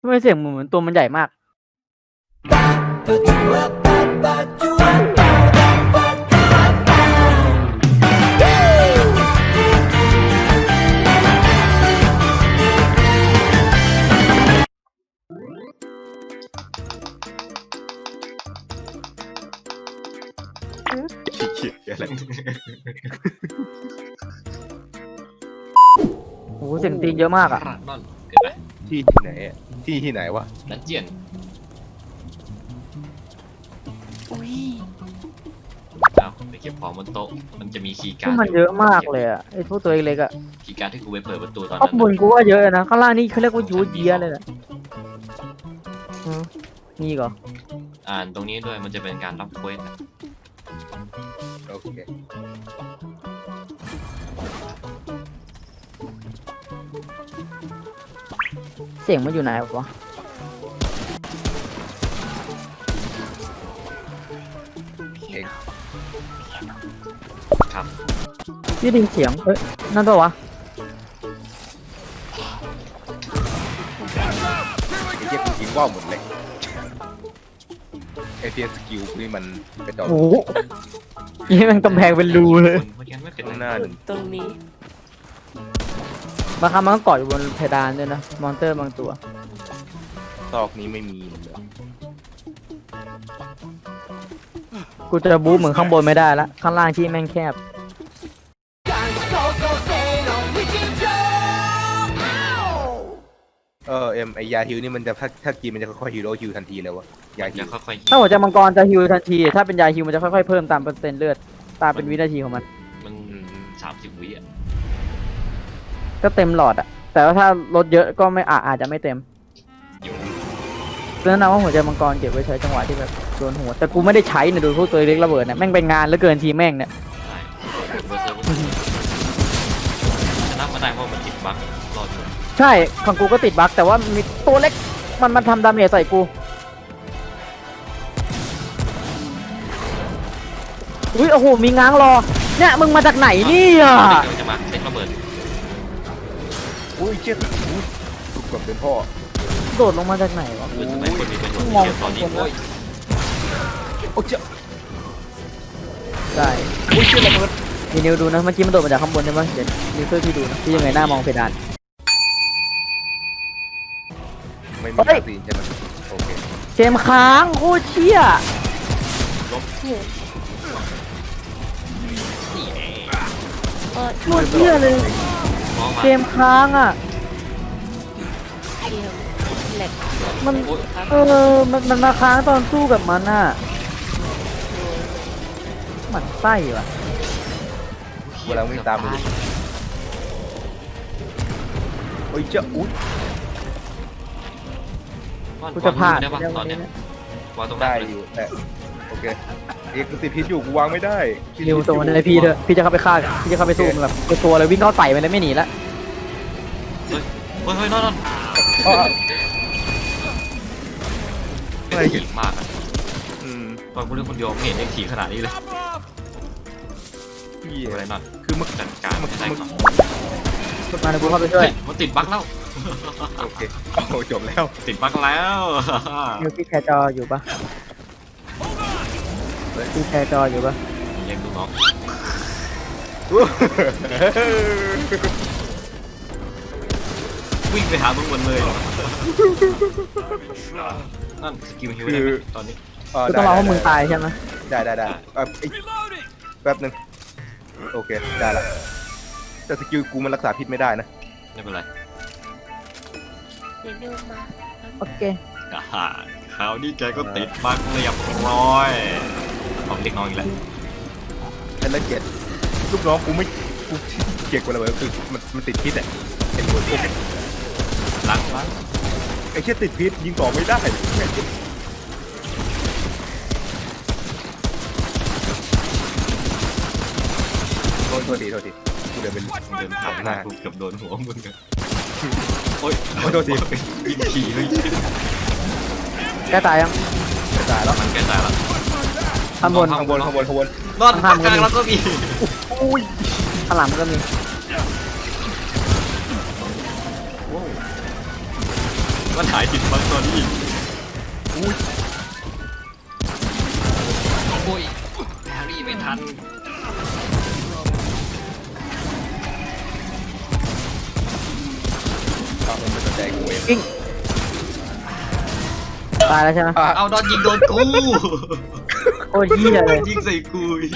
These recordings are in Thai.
ทำไมเสียงเหมือนตัวมันใหญ่มาก ขี้เกียจอะไรโอ้โหเสียงตีนเยอะมากอะรักนอนเกิดไหมที่ที่ไหนอะ ที่ที่ไหนวะ ดันเจียนอุ้ยเอาไปเก็บของบนโต๊ะ มันจะมีคีย์พกาวร์กดมันเยอะมากเลยอะไอ้พวกตัวเล็กๆอะคีย์การ์ดที่กูไปเปิดประตูตอนข้านั้งนบนน่ะกูว่าเยอะนะข้างล่างนี่เขาเรียกว่ายูเยียเลยนะอืมมีอีกเหรออ่านตรงนี้ด้วยมันจะเป็นการรับเควสอะโอเค สียงมันอยู่ไหนวะเองครับพี่ไดยินเสียงเฮ้ยนั่นปะวะไอ้เหี้ยกูยิงว่าวหมดเลยไอเทียสกิลนี่มันเป็นดอกโอ้โหนี่มันกำแพงเป็นรูเลยเพราะฉะนั้นไม่เป็นข้างหไรน้าหนึ่งตรงนี้ บางครั้งมันก็เกาะอยู่บนเพดานด้วยนะ มอนเตอร์บางตัว ซอกนี้ไม่มีเลย กูจะบู๊เหมือนข้างบนไม่ได้ละ ข้างล่างที่แม่งแคบ เออเอ็มไอยาฮิวนี่มันจะถ้าถ้ากินมันจะค่อยๆฮิวโรฮิวทันทีเลยวะยาฮิจะวค่อยๆถ้าหัวใจมังกรจะฮิวทันที ถ้าเป็นยาฮิวมันจะค่อยๆเพิ่มตามเปอร์เซ็นต์เลือด ตามเป็นวินาทีของมัน มันสามสิบวิอะ ก็เต็มหลอดอะแต่ว่าถ้าลดเยอะก็ไม่อาอาจจะไม่เต็มอยู่แนะนำว่าหัวใจมังกรเก็บไว้ใช้จังหวะที่แบบโดนหัวแต่กูไม่ได้ใช้เนี่ยดูพวกตัวเล็กระเบิดเนี่ยแม่งเป็นงานเหลือเกินทีแม่งเนี่ยได้เบอร์เซอร์ก็ชนะมาได้เพราะมันติดบั๊กรอดอยู่ใช่ของกูก็ติดบั๊กแต่ว่ามีตัวเล็กมันมันทำดาเมจใส่กูอุ้ยโอ้โหมีง้างรอเนี่ยมึงมาจากไหนเนี่ยเดี๋ยวจะมาเซ็ตระเบิด อุ้ยเจ็ดอุ้ยถูกกดเป็นพ่อโดดลงมาจากไหนวะคือทำไมคนมีเป็นคนมองเดียวตอนนี้คนละโอ้ยโอ้เจ้าได้อุ้ยเจ็ดระเบิดมีนิวดูนะเมื่อกี้มันโดดมาจากข้างบนใช่ไหมเดี๋ยวนิวช่วยพี่ดูนะพี่ยังไงหน้ามองเพดานไม่มีเฮ้ยคาซีนใช่ไหมโอเคเกมค้างโคตรเชี่ยเนี่ยนี่แน่เออโคตรเชี่ยเลย มองมาเกมค้างอะเกมแหลกมัน โอ้ยครับเออ มันมันมาค้างตอนสู้กับมันน่ะหมันไส้ว่ะเวลาวิ่งตามมือโอ้ยเจ้าอุ้ยกูจะผ่านได้ปะได้ตวัอนนเนี้นี้ย วางตรงนั้ได้นเลยอยู่แต่โอเค เอกกูติดพิษอยู่กูวางไม่ได้นิวตัวมันเลยพี่เถอะพี่จะเข้าไปฆ่าพี่จะเข้าไปสู้มันแบบตัวตัวเลยวิ่งเข้าใส่มันเลยไม่หนีละเฮ้ยเฮ้ยเฮ้ยนอนนอนอ๋อเป็นขี่มากอะอืมตอนกูเล่นคนเดียวไม่เห็นยังขี่ขนาดนี้เลยพี่ดูอะไรนอนคือมันจัดการให้ได้ก่อนมาเดี๋ยวกูเข้าไปช่วยเฮ้ยมันติดบั๊กแล้ว โอเคโอ้จบแล้ว ติดบั๊กแล้ว นิวพี่แชร์จออยู่ปะ พี่แชร์จออยู่ปะยังดูน้องวิ่งไปหามึงหมดเลยนั่นสกิลฮิวได้ไหมตอนนี้กูต้องรอให้มึงตายใช่ไหมได้ได้ได้เอ่อไอ้แป๊บหนึงโอเค ได้ละแต่สกิลกูมันรักษาพิษไม่ได้นะไม่เป็นไรเดี๋ยวเดินมาโอเคอ่าคราวนี้แกก็ติดบั๊กเรียบร้อย ของเล็กน้อยอีกแล้วฉันละเจ็ดลูกน้องกูไม่กูเกลียดกูเลยคือมันมันติดพิษอะเห็นตัวพวกล้างล้างไอ้เชี่ยติดพิษยิงต่อไม่ได้โทษโทษทีโทษทีกูเดินเป็นเดินผ่านหน้ากูเกือบโดนหัวมึงอะโอ๊ยโอ้ยโทษทียิงขี่เลยแกตายยังจะตายแล้วมันแก้ตายแล้ว ข้างบนข้างบนข้างบนข้างบนนอนข้างกลางแล้วก็มีอุ้ยข้างหลังก็มีเฮ้มันหายติดบังตอนนี้อีกอุ้ยโอ้ยแฮร์รี่ไม่ทันเอามันไม่สนใจกูเองกิ้งตายแล้วใช่ไหมอะเอาโดนยิงโดนกู โคตรเหี้ยเลยยิงใส่กูอีก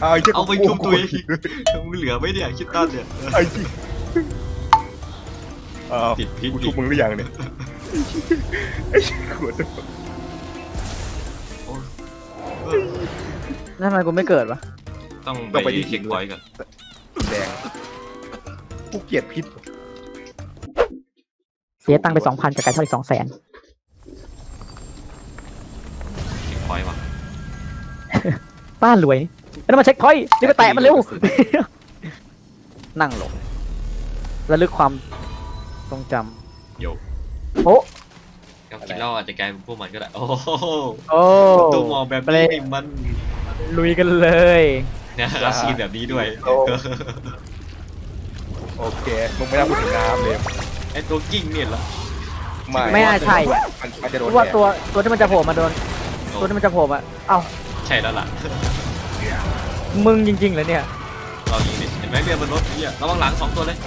เอาไอ้เหี้ยเอาไปชุบตัวเองกูมึงเหลือไหมเนี่ยคิดตันเนี่ยไอ้จริงอ้าวติดพิษกูชุบมึงหรือยังเนี่ยไอ้เหี้ยขวดโอ้ยเออแล้วทำไมกูไม่เกิดวะต้องไปเช็คพอยต์ก่อนแดงกูเกลียดพิษเสียตังค์ไปสองพันจากการเช่าอีกสองแสน ป้ารวยแล้วมาเช็คพอยต์นี่ไปแตะมันเร็ว นั่งลงระลึกความทรงจโยำโอ้กับกินเหล้าอาจจะกลายเป็นพวกมันก็ได้ โอ้โหโอ้ตัวมองแบบไปเลนี้ยนี่มันลุยกันเลยเนี่ยเอาซีนแบบนี้ด้วยโอเคมึงไม่ต้องพูดถึงน้ำเลยไอตัวกิ้งเนี่ยเหรอไม่น่าใช่ มันมันจะโดนรู้ว่าแดดตัวตัวที่มันจะโผล่มาโดนโอ้ตัวที่มันจะโผล่มาเอ้าใช่แล้วล่ะมึงจริงๆเลยเนี่ยลองยิงดิเห็นไหมเรือบนรถเนี่ยระวังหลังสองตัวเลย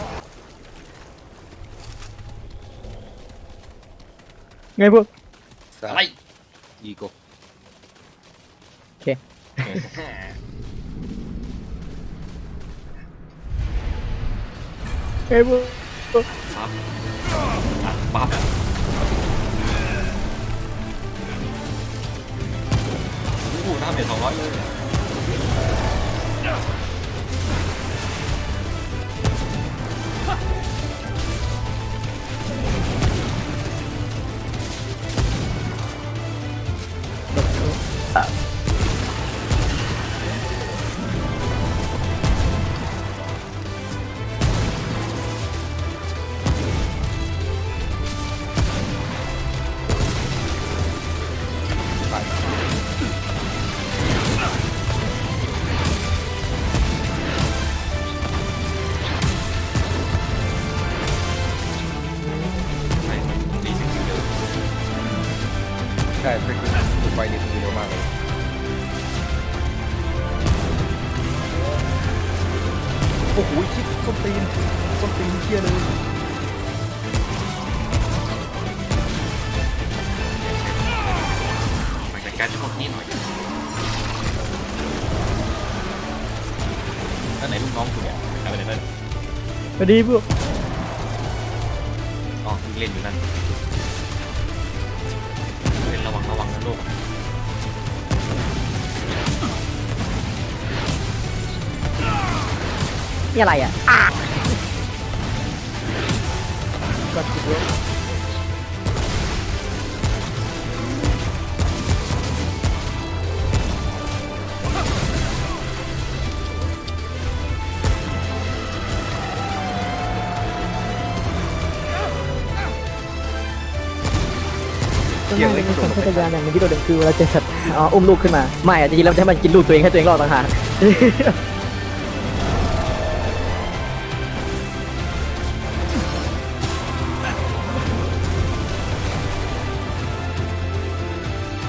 ไงพวกอะไรอีโกไงพวก ปั๊บอะปั๊บ อ้โหน้าเดือดสองร้อยเลย มาจัดการพวกนี้หน่อยนั่นไหนลูกน้องคุณเนี่ยเอาไปไหนนั่นสวัสดีพวกอ๋อเล่นอยู่นั่นเล่นระวังระวังนะลูกนี่อะไรอะเกี่ยว เลยกระโดดลงพัไปฒนาอย่างหนึงที่โดดเด่นคือเวลาเจอสัตว์อ๋ออุ้มลูกขึ้นมา ไม่อะจริงๆแล้วจะให้มันกินลูกตัวเองให้ตัวเองรอดต่างหาก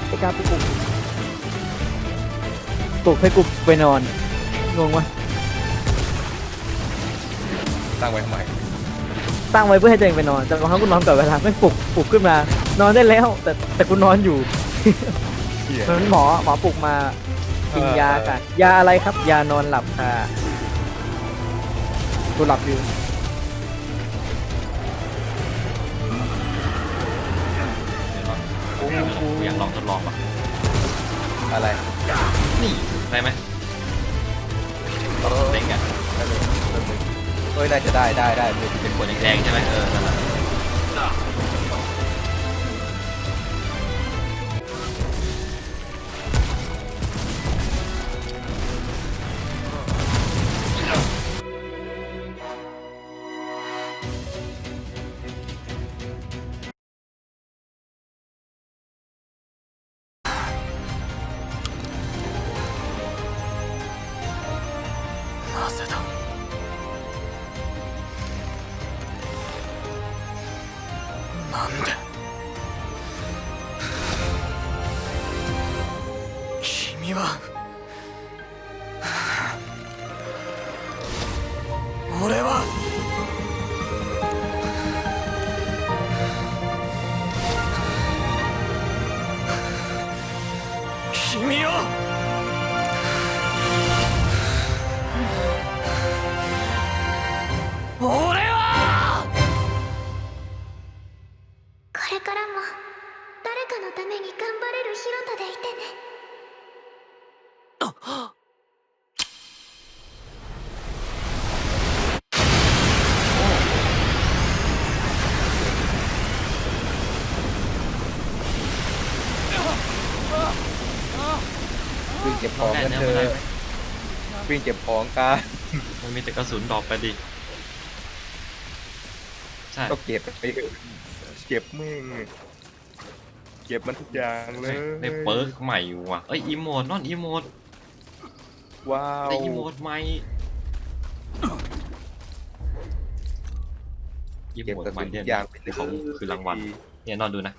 ไอ้กล้าปลุกปลุกให้กูไปนอนงงวะตั้งไว้ทำไมตั้งไว้เพื่อให้ตัวเองไปนอนแต่บางครั้งกูนอนก่อนเวลาไม่ปลุกปลุกขึ้นมา นอนได้แล้ว แต่แต่กูนอนอยู่ เหี้ยเหมือนหมอหมอปลุกมากินยาค่ะ ยาอะไรครับ ยานอนหลับค่ะกูหลับอยู่เดี๋ยวลองอยากลองทดลองว่ะอะไรนี่ได้ไหมเออเด็กอะได้เลยได้เลยเฮ้ยน่าจะได้ได้ได้เลยเป็นขวดแดงๆใช่ไหมเออนั่นแหละ 何だなんで？ วิ่งเก็บของได้กันเนื้อเถไม่ได้อะไหมวิ่งเก็บของกันมันมีแต่กระสุนดอกไปดิ ใช่ ก็เก็บไปเถอะเก็บแม่งเก็บมันทุกอย่างเลยได้เปิร์กใหม่อยู่ว่ะเอ้ยอีโมดนอนอีโมด ว้าวได้อีโมดใหม่อีเก็บโมดกระใหม่สุนเนี่ทุยกอย่างไปเลยของคือรางวัลเนี่ยนอนดูนะ